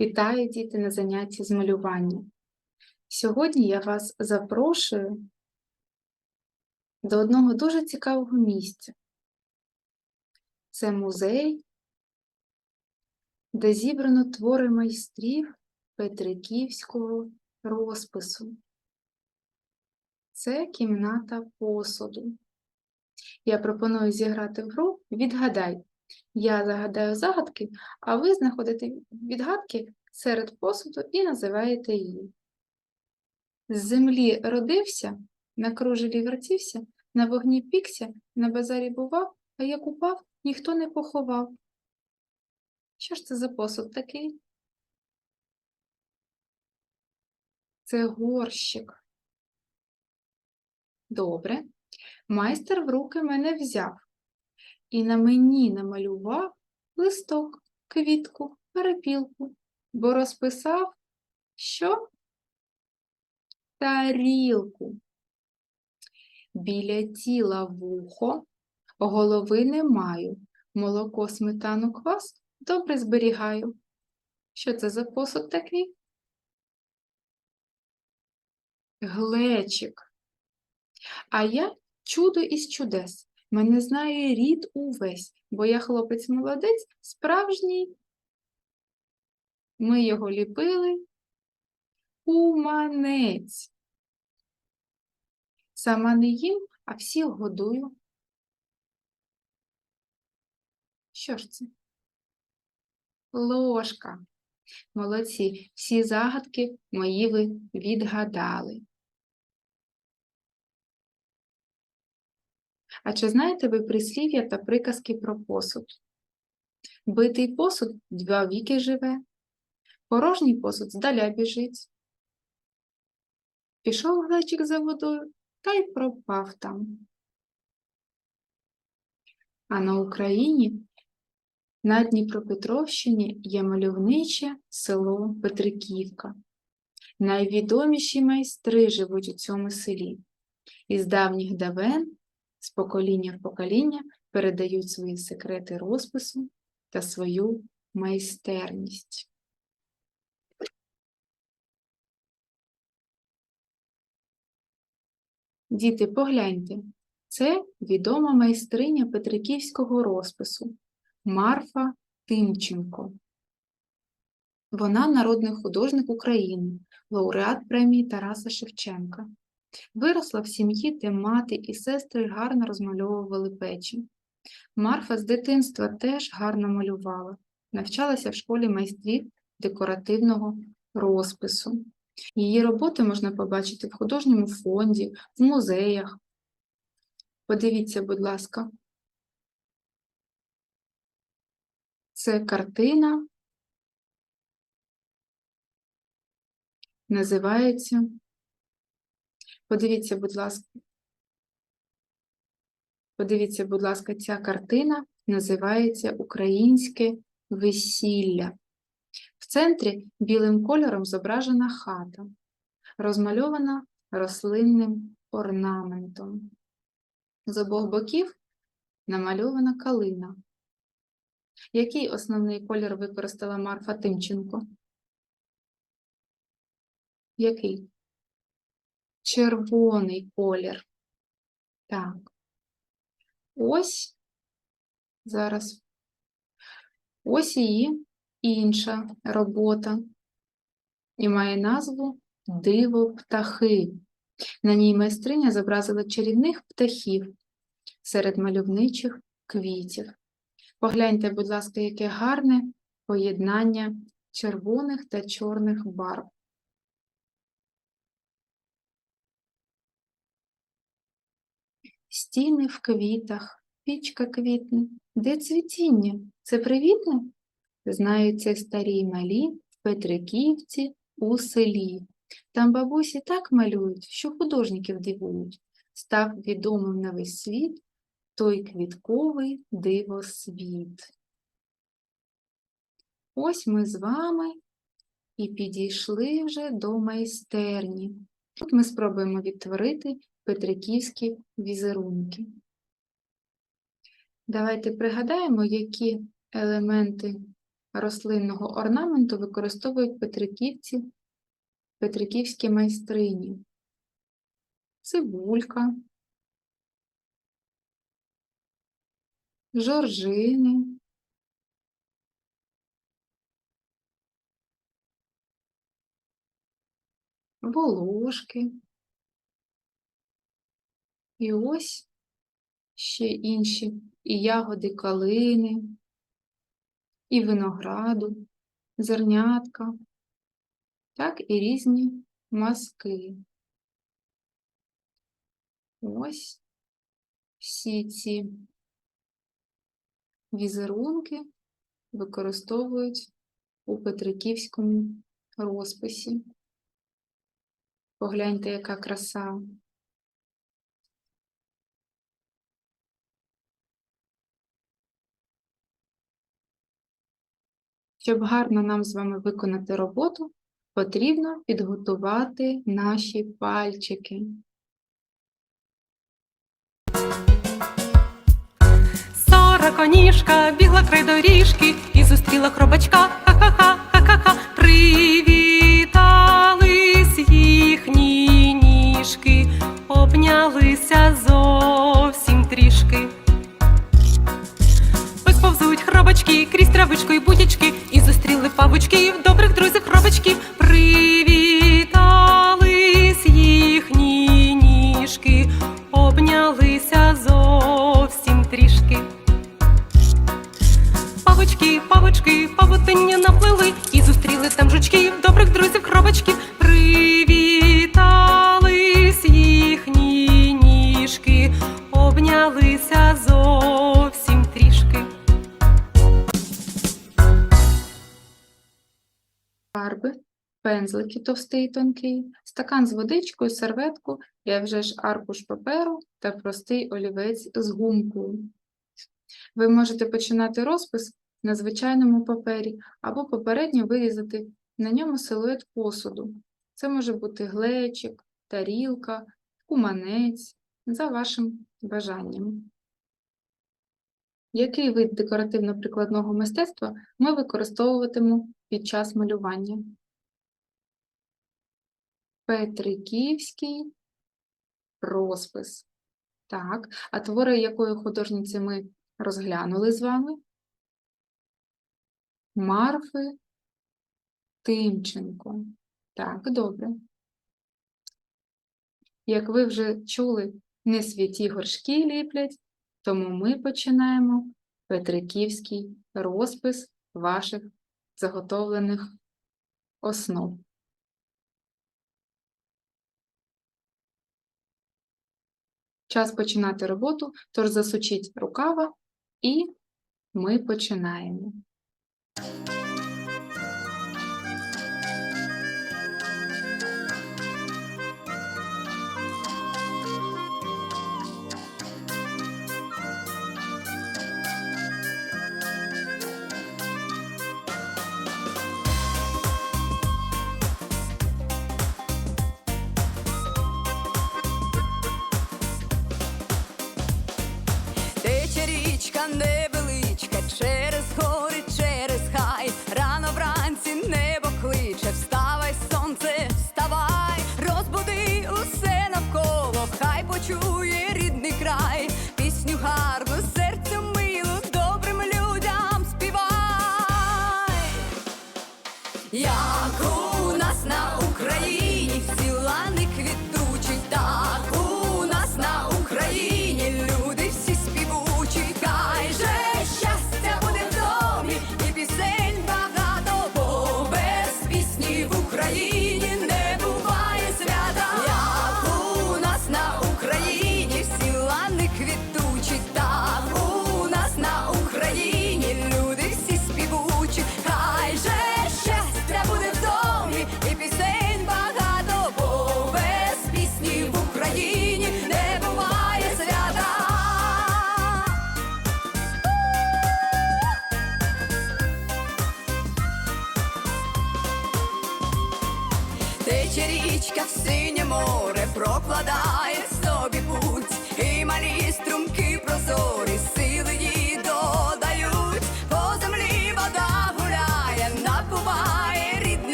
Вітаю діти на занятті з малювання. Сьогодні я вас запрошую до одного дуже цікавого місця. Це музей, де зібрано твори майстрів Петриківського розпису. Це кімната посуду. Я пропоную зіграти в гру Відгадай. Я загадаю загадки, а ви знаходите відгадки серед посуду і називаєте її. З землі родився, на кружелі вертівся, на вогні пікся, на базарі бував, а як упав, ніхто не поховав. Що ж це за посуд такий? Це горщик. Добре. Майстер в руки мене взяв і на мені намалював листок, квітку, перепілку, бо розписав, що тарілку. Біля тіла вухо, голови не маю, молоко, сметану, квас добре зберігаю. Що це за посуд такий? Глечик. А я чудо із чудес. Мене знає рід увесь, бо я хлопець молодець, справжній. Ми його ліпили уманець. Сама не їм, а всіх годую. Що ж це? Ложка. Молодці, всі загадки мої ви відгадали. А чи знаєте ви прислів'я та приказки про посуд? Битий посуд два віки живе, порожній посуд здаля біжить. Пішов глечик за водою та й пропав там. А на Україні на Дніпропетровщині є мальовниче село Петриківка. Найвідоміші майстри живуть у цьому селі. Із давніх давен з покоління в покоління передають свої секрети розпису та свою майстерність. Діти, погляньте, це відома майстриня Петриківського розпису Марфа Тимченко. Вона народний художник України, лауреат премії Тараса Шевченка. Виросла в сім'ї, де мати і сестри гарно розмальовували печі. Марфа з дитинства теж гарно малювала, навчалася в школі майстрів декоративного розпису. Її роботи можна побачити в художньому фонді, в музеях. Подивіться, будь ласка. Це картина, називається Подивіться, будь ласка. Подивіться, будь ласка, ця картина називається Українське весілля. В центрі білим кольором зображена хата, розмальована рослинним орнаментом. З обох боків намальована калина. Який основний колір використала Марфа Тимченко? Який? Червоний колір. Так. Ось зараз ось її інша робота. І має назву Диво птахи. На ній майстриня зобразила чарівних птахів серед мальовничих квітів. Погляньте, будь ласка, яке гарне поєднання червоних та чорних барв. Стіни в квітах, пічка квітне. Де цвітіння? Це привітне? Знаються старі й малі в Петриківці у селі. Там бабусі так малюють, що художників дивують. Став відомим на весь світ той квітковий дивосвіт. Ось ми з вами і підійшли вже до майстерні. Тут ми спробуємо відтворити петриківські візерунки. Давайте пригадаємо, які елементи рослинного орнаменту використовують петриківці, петриківські майстрині. Цибулька, жоржини, волошки. І ось ще інші і ягоди калини, і винограду, зернятка, так і різні мазки. Ось всі ці візерунки використовують у Петриківському розписі. Погляньте, яка краса. Щоб гарно нам з вами виконати роботу, потрібно підготувати наші пальчики. Сороконіжка бігла край доріжки і зустріла хробачка. Ха-ха-ха, ха-ха-ха. Привітались їхні ніжки, обнялися зовсім трішки. Ось повзуть хробачки крізь травичку і будячки, і добрих друзів хробачків. Пензлики товстий і тонкий, стакан з водичкою, серветку, а вже ж аркуш паперу та простий олівець з гумкою. Ви можете починати розпис на звичайному папері або попередньо вирізати на ньому силует посуду. Це може бути глечик, тарілка, куманець, за вашим бажанням. Який вид декоративно-прикладного мистецтва ми використовуватимемо під час малювання? Петриківський розпис. Так, а твори якої художниці ми розглянули з вами? Марфи Тимченко. Так, добре. Як ви вже чули, не святі горшки ліплять, тому ми починаємо Петриківський розпис ваших заготовлених основ. Час починати роботу, тож засучіть рукава і ми починаємо.